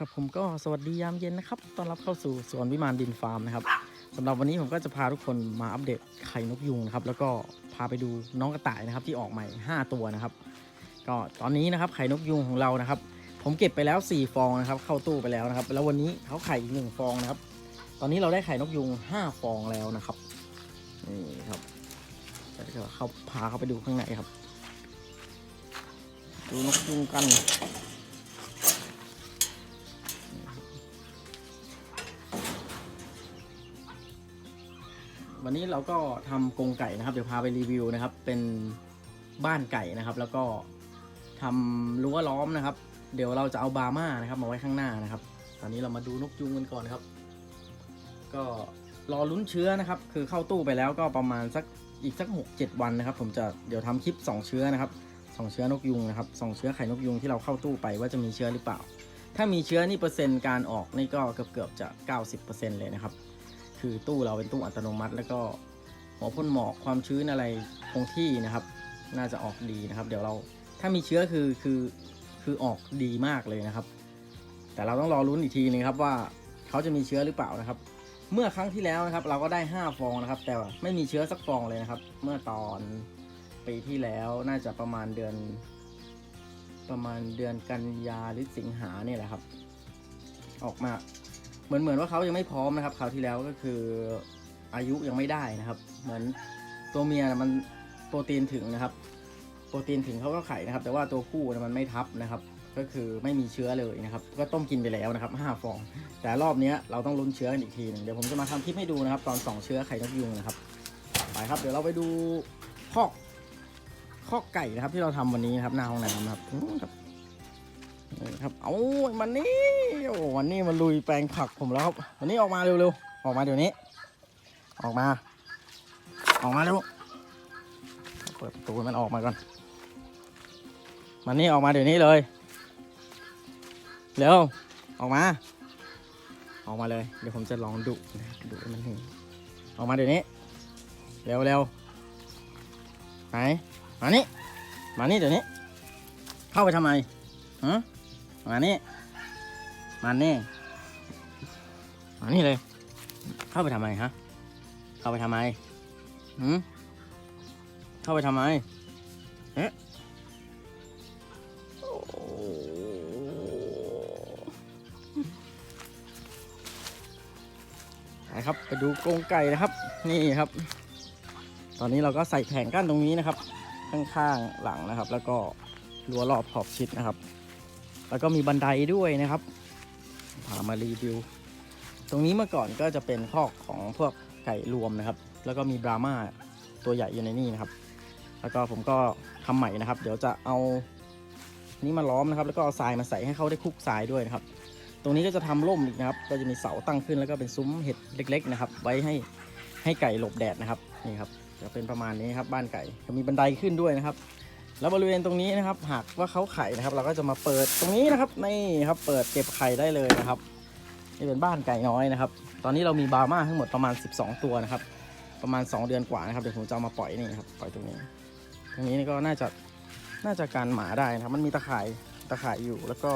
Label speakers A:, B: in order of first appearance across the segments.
A: ครับผมก็สวัสดียามเย็นนะครับต้อนรับเข้าสู่สวนวิมานดินฟาร์มนะครับสำหรับวันนี้ผมก็จะพาทุกคนมาอัปเดตไข่นกยุงนะครับแล้วก็พาไปดูน้องกระต่ายนะครับที่ออกใหม่ 5 ตัวนะครับ ก็ตอนนี้นะครับไข่นกยุงของเรานะครับ ผมเก็บไปแล้ว 4 ฟองนะครับ เข้าตู้ไปแล้วนะครับ แล้ววันนี้เขาไข่อีกหนึ่งฟองนะครับ ตอนนี้เราได้ไข่นกยุง 5 ฟองแล้วนะครับนี่ครับเดี๋ยวเข้าพาเขาไปดูข้างในครับ ดูนกยุงกัน วันนี้เราก็ทำกรงไก่นะครับ เดี๋ยวพาไปรีวิวนะครับ เป็นบ้านไก่นะครับ แล้วก็ทำรั้วล้อมนะครับ เดี๋ยวเราจะเอาบาร์มานะครับ มาไว้ข้างหน้านะครับ ตอนนี้เรามาดูนกยุงกันก่อนนะครับ ก็รอลุ้นเชื้อนะครับ คือเข้าตู้ไปแล้วก็ประมาณสักอีกสักหกเจ็ดวันนะครับ ผมจะเดี๋ยวทำคลิป 2 เชื้อนะครับสองเชื้อนกยุงนะครับสองเชื้อไข่นกยุงที่เราเข้าตู้ไปว่าจะมีเชื้อหรือเปล่า ถ้ามีเชื้อนี่เปอร์เซ็นต์การออกนี่ก็เกือบเกือบๆจะ 90%เลยนะครับ คือตู้เราเป็นตู้อัตโนมัติ แล้วก็หัวพ่นหมอกความชื้นอะไรคงที่นะครับ น่าจะออกดีนะครับ เดี๋ยวเราถ้ามีเชื้อคือคือคือออกดีมากเลยนะครับ แต่เราต้องรอลุ้นอีกทีนึงครับว่าเขาจะมีเชื้อหรือเปล่านะครับ เมื่อครั้งที่แล้วนะครับ เราก็ได้ 5 ฟองนะครับ แต่ไม่มีเชื้อสักฟองเลยนะครับ เมื่อตอนปีที่แล้วน่าจะประมาณเดือน ประมาณเดือนกันยาหรือสิงหาเนี่ยแหละครับ ออกมา เหมือนเหมือนว่าเขายังไม่พร้อมนะครับคราวที่แล้วก็คืออายุยังไม่ได้นะครับ เหมือนตัวเมียมันโปรตีนถึงนะครับ โปรตีนถึงเขาก็ไข่นะครับ แต่ว่าตัวผู้มันไม่ทับนะครับ ก็คือไม่มีเชื้อเลยนะครับ ก็ต้มกินไปแล้วนะครับห้าฟอง แต่รอบนี้เราต้องลุ้นเชื้อกันอีกทีหนึงเดี๋ยวผมจะมาทำคลิปให้ดูนะครับ ตอนสองเชื้อไข่นกยุงนะครับไปครับเดี๋ยวเราไปดูคอกคอกไก่นะครับ ที่เราทำวันนี้นะครับหน้าห้องน้ำนะครับนี่ครับเอามันนี่ โอ้วันนี้มันลุยแปลงผักผมแล้วครับวันนี้ออกมาเร็วๆออกมาเดี๋ยวนี้ ออกมา ออกมาเร็วเปิดประตูมันออกมาก่อน มันนี่ออกมาเดี๋ยวนี้เลยเร็วออกมา ออกมาเลย เดี๋ยวผมจะลองดุนะดุมันเห็นออกมาเดี๋ยวนี้ เร็วเร็วไหนมานี่มานี่เดี๋ยวนี้ เข้าไปทำไมฮะมานี่ มานี่มานี่เลย เข้าไปทำไมฮะ เข้าไปทำไมหืมเข้าไปทำไมเอ๊ะโอ้ไปครับ ไปดูกรงไก่นะครับ นี่ครับ ตอนนี้เราก็ใส่แผงกั้นตรงนี้นะครับ ข้างๆหลังนะครับ แล้วก็รั้วรอบขอบชิดนะครับ แล้วก็มีบันไดด้วยนะครับ พามารีวิว ตรงนี้เมื่อก่อนก็จะเป็นคอกของพวกไก่รวมนะครับ แล้วก็มีบราม่าตัวใหญ่อยู่ในนี่นะครับ แล้วก็ผมก็ทำใหม่นะครับ เดี๋ยวจะเอานี่มาล้อมนะครับ แล้วก็เอาทรายมาใส่ให้เขาได้คลุกทรายด้วยนะครับ ตรงนี้ก็จะทำร่มอีกนะครับ ก็จะมีเสาตั้งขึ้นแล้วก็เป็นซุ้มเห็ดเล็ก ๆ นะครับ ไว้ให้ให้ไก่หลบแดดนะครับนี่ครับจะเป็นประมาณนี้ครับบ้านไก่จะมีบันไดขึ้นด้วยนะครับ แล้วบริเวณตรงนี้นะครับหากว่าเขาไข่นะครับ เราก็จะมาเปิดตรงนี้นะครับนี่ครับเปิดเก็บไข่ได้เลยนะครับนี่เป็นบ้านไก่น้อยนะครับ ตอนนี้เรามีบาร์มาทั้งหมดประมาณ 12 ตัวนะครับ ประมาณ 2 เดือนกว่านะครับเดี๋ยวผมจะเอามาปล่อยนี่ครับปล่อยตรงนี้ ตรงนี้นี่ก็น่าจะน่าจะการหมาได้นะครับ มันมีตะข่ายตะข่ายอยู่แล้วก็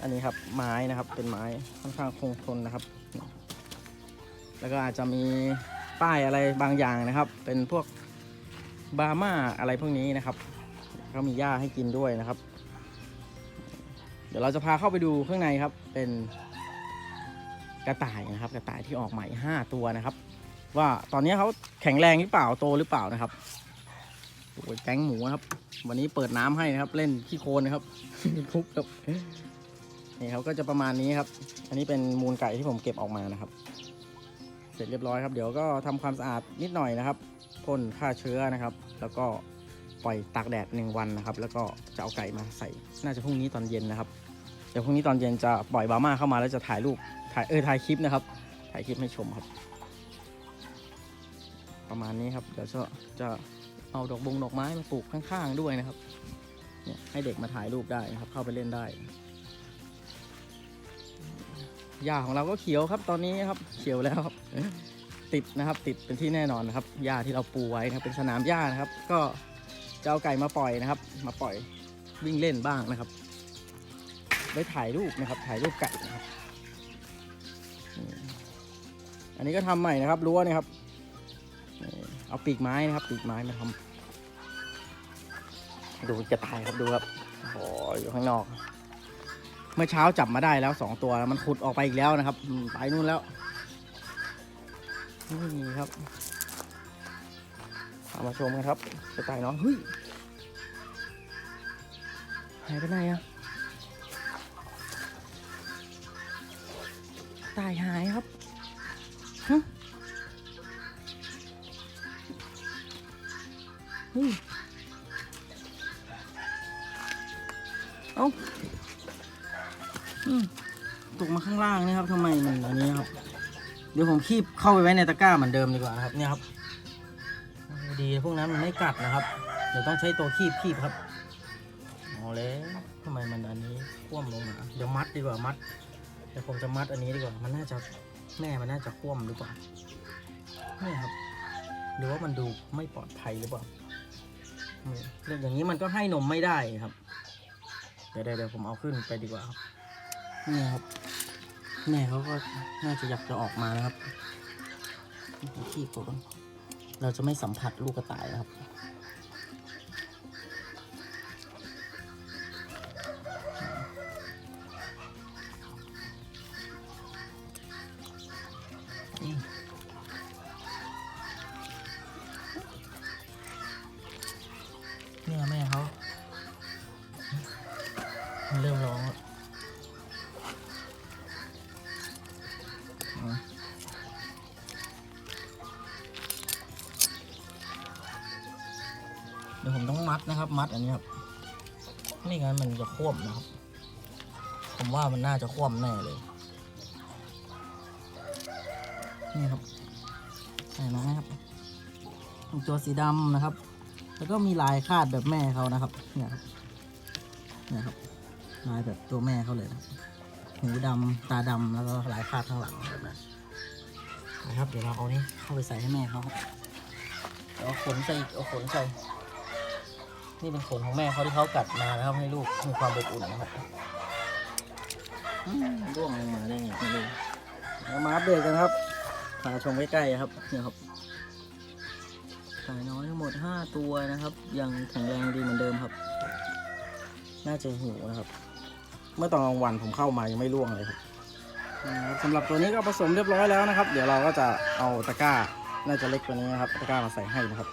A: อันนี้ครับไม้นะครับเป็นไม้ค่อนข้างคงทนนะครับ แล้วก็อาจจะมีป้ายอะไรบางอย่างนะครับ เป็นพวก บาร์มาอะไรพวกนี้นะครับก็มีหญ้าให้กินด้วยนะครับ เดี๋ยวเราจะพาเข้าไปดูข้างในครับ เป็นกระต่ายนะครับ กระต่ายที่ออกใหม่5ตัวนะครับ ว่าตอนนี้เขาแข็งแรงหรือเปล่าโตหรือเปล่านะครับโอ้ยแก๊งหมูนะครับ วันนี้เปิดน้ำให้นะครับ เล่นขี้โคลนนะครับทุบครับนี่เขาก็จะประมาณนี้ครับ อันนี้เป็นมูลไก่ที่ผมเก็บออกมานะครับ เสร็จเรียบร้อยครับ เดี๋ยวก็ทำความสะอาดนิดหน่อยนะครับ พ่นฆ่าเชื้อนะครับ แล้วก็ปล่อยตากแดดหนึ่งวันนะครับ แล้วก็จะเอาไก่มาใส่ น่าจะพรุ่งนี้ตอนเย็นนะครับ เดี๋ยวพรุ่งนี้ตอนเย็นจะปล่อยบาร์มาเข้ามาแล้วจะถ่ายรูป ถ่ายเออถ่ายคลิปนะครับ ถ่ายคลิปให้ชมครับ ประมาณนี้ครับ เดี๋ยวจะจะเอาดอกบงดอกไม้มาปลูกข้างๆด้วยนะครับ เนี่ยให้เด็กมาถ่ายรูปได้นะครับ เข้าไปเล่นได้หญ้าของเราก็เขียวครับตอนนี้ครับ เขียวแล้วครับ ติดนะครับ ติดเป็นที่แน่นอนนะครับหญ้าที่เราปูไว้นะครับเป็นสนามหญ้านะครับ ก็จะเอาไก่มาปล่อยนะครับ มาปล่อยวิ่งเล่นบ้างนะครับไว้ถ่ายรูปนะครับ ถ่ายรูปไก่นะครับ อันนี้ก็ทำใหม่นะครับรั้วนะครับ เอาปีกไม้นะครับปีกไม้มาทำดูจะตายครับดูครับโอ้โหอยู่ข้างนอก เมื่อเช้าจับมาได้แล้วสองตัวมันขุดออกไปอีกแล้วนะครับไปนู่นแล้ว นี่ครับามาชมกันครับจะตายน้องเฮ้ยหายไปไหนอะตายหายครับฮะเฮ้ยเอ้าอืมตกมาข้างล่างนี่ครับทำไมมันอันนี้ครับ เดี๋ยวผมคีบเข้าไปไว้ในตะกร้าเหมือนเดิมดีกว่านะครับเนี่ยครับ ดีพวกนั้นมันไม่กัดนะครับ เดี๋ยวต้องใช้ตัวคีบคีบครับเอาแล้วทำไมมันอันนี้คว่ำลงมาเดี๋ยวมัดดีกว่ามัดเดี๋ยวผมจะมัดอันนี้ดีกว่า มันน่าจะแม่มันน่าจะคว่ำหรือเปล่าเนี่ยครับหรือว่ามันดูไม่ปลอดภัยหรือเปล่าเรื่องอย่างนี้มันก็ให้นมไม่ได้ครับ เดี๋ยวเดี๋ยวเดี๋ยวผมเอาขึ้นไปดีกว่าครับนี่ครับ แม่เขาก็น่าจะอยากจะออกมานะครับขี้กดเราจะไม่สัมผัสลูกกระต่ายนะครับ ดี๋ยวผมต้องมัดนะครับ มัดอันนี้ครับไม่งั้นมันจะคว่ำนะครับ ผมว่ามันน่าจะคว่ำแน่เลย นี่ครับใส่มานะครับตัวสีดำนะครับ แล้วก็มีลายคาดแบบแม่เขานะครับ เนี่ยครับเนี่ยครับ ลายแบบตัวแม่เขาเลยนะหูดำตาดำแล้วก็ลายคาดข้างหลังแบบนั้นนะครับ เดี๋ยวเราเอานี้เข้าไปใส่ให้แม่เขาเอาขนใส่เอาขนใส่ นี่เป็นขนของแม่เขาที่เขากัดมานะครับให้ลูกมีความอบอุ่นนะครับร่วงลงมาได้ไงไม่รู้เรามาอัปเดตกันครับพาชมใกล้ๆครับเนี่ยครับสายน้อยทั้งหมด 5 ตัวนะครับ ยังแข็งแรงดีเหมือนเดิมครับ น่าจะหิวนะครับ เมื่อตอนกลางวันผมเข้ามายังไม่ร่วงเลยครับนะครับสำหรับตัวนี้ก็ผสมเรียบร้อยแล้วนะครับ เดี๋ยวเราก็จะเอาตะกร้า น่าจะเล็กกว่านี้นะครับ ตะกร้ามาใส่ให้นะครับ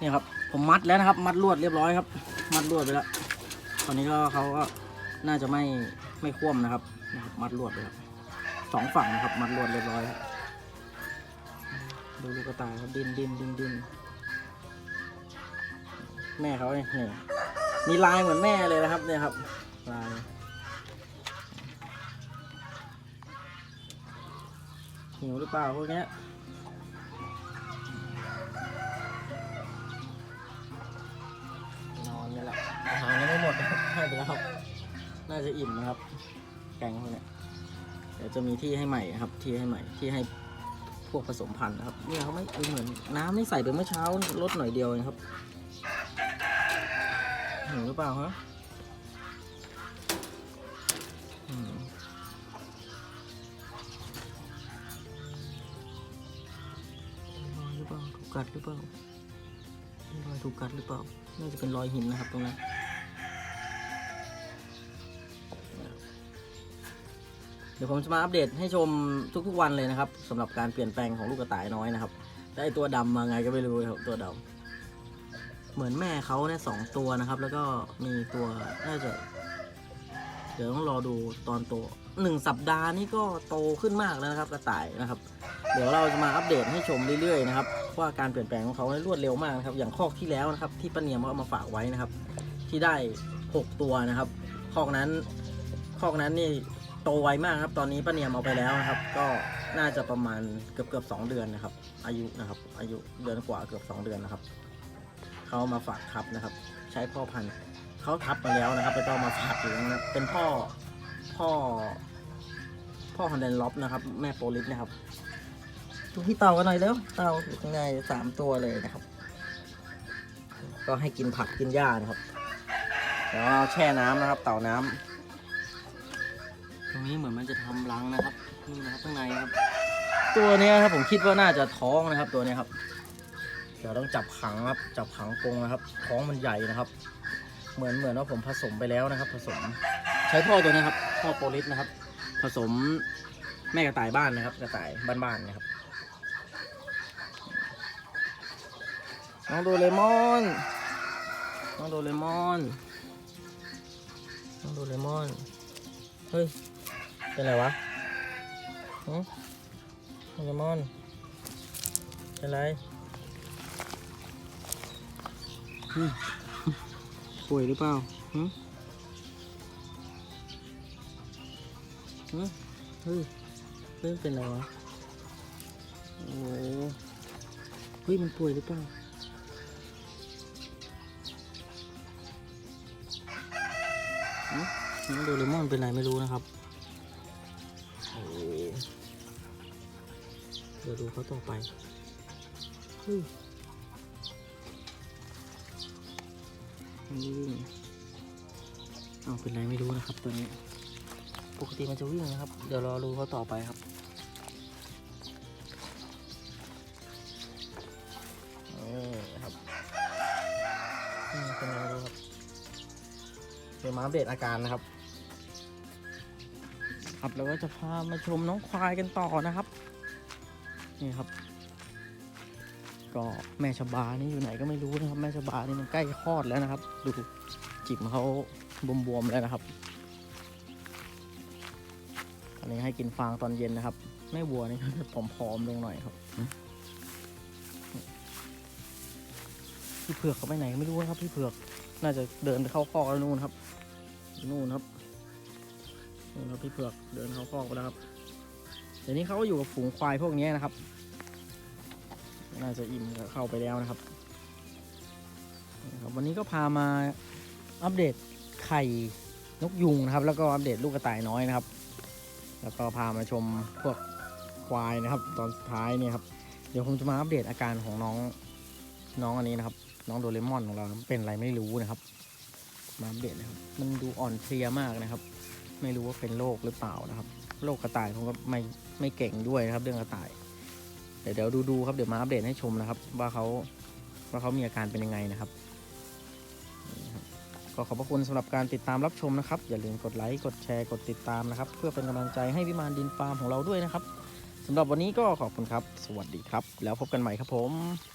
A: นี่ครับ ผมมัดแล้วนะครับ มัดลวดเรียบร้อยครับ มัดลวดไปแล้วตอนนี้ก็เขาก็น่าจะไม่ไม่คว่ำนะครับนะครับมัดลวดไปแล้วสองฝั่งนะครับ มัดลวดเรียบร้อยครับดูลูกกระต่ายครับดิ้นดิ้นดิ้นดิ้นแม่เขาเนี่ยนี่มีลายเหมือนแม่เลยนะครับเนี่ยครับลายหิวหรือเปล่าพวกเนี้ย ไปแล้วครับ น่าจะอิ่มนะครับ แกงพวกเนี้ยเดี๋ยวจะมีที่ให้ใหม่ครับ ที่ให้ใหม่ ที่ให้พวกผสมพันธุ์นะครับ เนี่ยเขาไม่เออเหมือนน้ำนี่ใส่ไปเมื่อเช้าลดหน่อยเดียวเองครับห็นหรือเปล่าฮะรอยหรือเปล่าถูกกัดหรือเปล่ามีรอยถูกกัดหรือเปล่า น่าจะเป็นรอยหินนะครับตรงนั้น เดี๋ยวผมจะมาอัปเดตให้ชมทุกๆวันเลยนะครับสำหรับการเปลี่ยนแปลงของลูกกระต่ายน้อยนะครับแต่ไอตัวดำมาไงก็ไม่รู้ครับตัวดำเหมือนแม่เขาเนี่ยสองตัวนะครับ แล้วก็มีตัวน่าจะเดี๋ยวต้องรอดูตอนโตหนึ่งสัปดาห์นี่ก็โตขึ้นมากแล้วนะครับ กระต่ายนะครับ เดี๋ยวเราจะมาอัปเดตให้ชมเรื่อยๆนะครับว่าการเปลี่ยนแปลงของเขาเนี่ยรวดเร็วมากนะครับอย่างคอกที่แล้วนะครับ ที่ป้าเนียมเขาเอามาฝากไว้นะครับ ที่ได้หกตัวนะครับ คอกนั้นคอกนั้นนี่ โตไวมากครับ ตอนนี้ป้าเนียมเอาไปแล้วนะครับ ก็น่าจะประมาณเกือบเกือบสองเดือนนะครับ อายุนะครับ อายุเดือนกว่าเกือบสองเดือนนะครับเขามาฝากทับนะครับ ใช้พ่อพันธุ์เขาทับมาแล้วนะครับไปต้องมาฝากอยู่นะครับเป็นพ่อพ่อ พ่อฮันเดนล็อปนะครับ แม่โปลิสนะครับดูที่เต่ากันหน่อยเร็วเต่าอยู่ข้างในสามตัวเลยนะครับ ก็ให้กินผักกินหญ้านะครับเดี๋ยวแช่น้ำนะครับ เต่าน้ำ ตรงนี้เหมือนมันจะทำรังนะครับนี่นะครับข้างในครับ ตัวนี้ครับผมคิดว่าน่าจะท้องนะครับ ตัวนี้ครับเดี๋ยวต้องจับขังครับ จับขังกรงนะครับ ท้องมันใหญ่นะครับ เหมือนเหมือนว่าผมผสมไปแล้วนะครับ ผสม ใช้ท่อตัวนี้ครับท่อโปลิสนะครับ ผสมแม่กระต่ายบ้านนะครับ กระต่ายบ้านๆนะครับน้องโดเรมอนน้องโดเรมอนน้องโดเรมอน เฮ้ย เป็นไรวะหึโดเรมอนเป็นไรหึป่วยหรือเปล่าหึหึเฮ้ยเฮ้ยเป็นไรวะ โอ้โหเฮ้ยมันป่วยหรือเปล่า น้องโดเรมอนเป็นไรไม่รู้นะครับ เดี๋ยวดูเขาต่อไปเฮ้ยมันวิ่งเอาเป็นไรไม่รู้นะครับตัวนี้ ปกติมันจะวิ่งนะครับ เดี๋ยวรอดูเขาต่อไปครับนี่ครับเป็นไรไม่รู้ครับเดี๋ยวมาอัปเดตอาการนะครับ ครับแล้วก็จะพามาชมน้องควายกันต่อนะครับ นี่ครับ ก็แม่ชบานี่อยู่ไหนก็ไม่รู้นะครับ แม่ชบานี่มันใกล้คลอดแล้วนะครับ ดูจิบเขาบวมๆแล้วนะครับอันนี้ให้กินฟางตอนเย็นนะครับแม่วัวนี่จะผอมๆลงหน่อยครับพี่เผือกเขาไปไหนไม่รู้นะครับพี่เผือก น่าจะเดินเข้าคอกแล้วนู่นครับ นู่นครับนู่นครับพี่เผือกเดินเข้าคอกไปแล้วครับ เดี๋ยวนี้เขาก็อยู่กับฝูงควายพวกนี้นะครับ น่าจะอิ่มก็เข้าไปแล้วนะครับนี่ครับ วันนี้ก็พามาอัปเดตไข่นกยุงนะครับ แล้วก็อัปเดตลูกกระต่ายน้อยนะครับ แล้วก็พามาชมพวกควายนะครับ ตอนสุดท้ายเนี่ยครับ เดี๋ยวผมจะมาอัปเดตอาการของน้องน้องอันนี้นะครับ น้องโดเรมอนของเราเป็นอะไรไม่รู้นะครับ มาอัปเดตนะครับ มันดูอ่อนเพลียมากนะครับ ไม่รู้ว่าเป็นโรคหรือเปล่านะครับโรคกระต่ายผมก็ไม่ไม่เก่งด้วยนะครับ เรื่องกระต่าย เดี๋ยวเดี๋ยวดูดูครับเดี๋ยวมาอัปเดตให้ชมนะครับ ว่าเขาว่าเขามีอาการเป็นยังไงนะครับนี่ครับก็ขอบพระคุณสำหรับการติดตามรับชมนะครับ อย่าลืมกดไลค์กดแชร์กดติดตามนะครับ เพื่อเป็นกำลังใจให้วิมานดินฟาร์มของเราด้วยนะครับสำหรับวันนี้ก็ขอบคุณครับ สวัสดีครับ แล้วพบกันใหม่ครับผม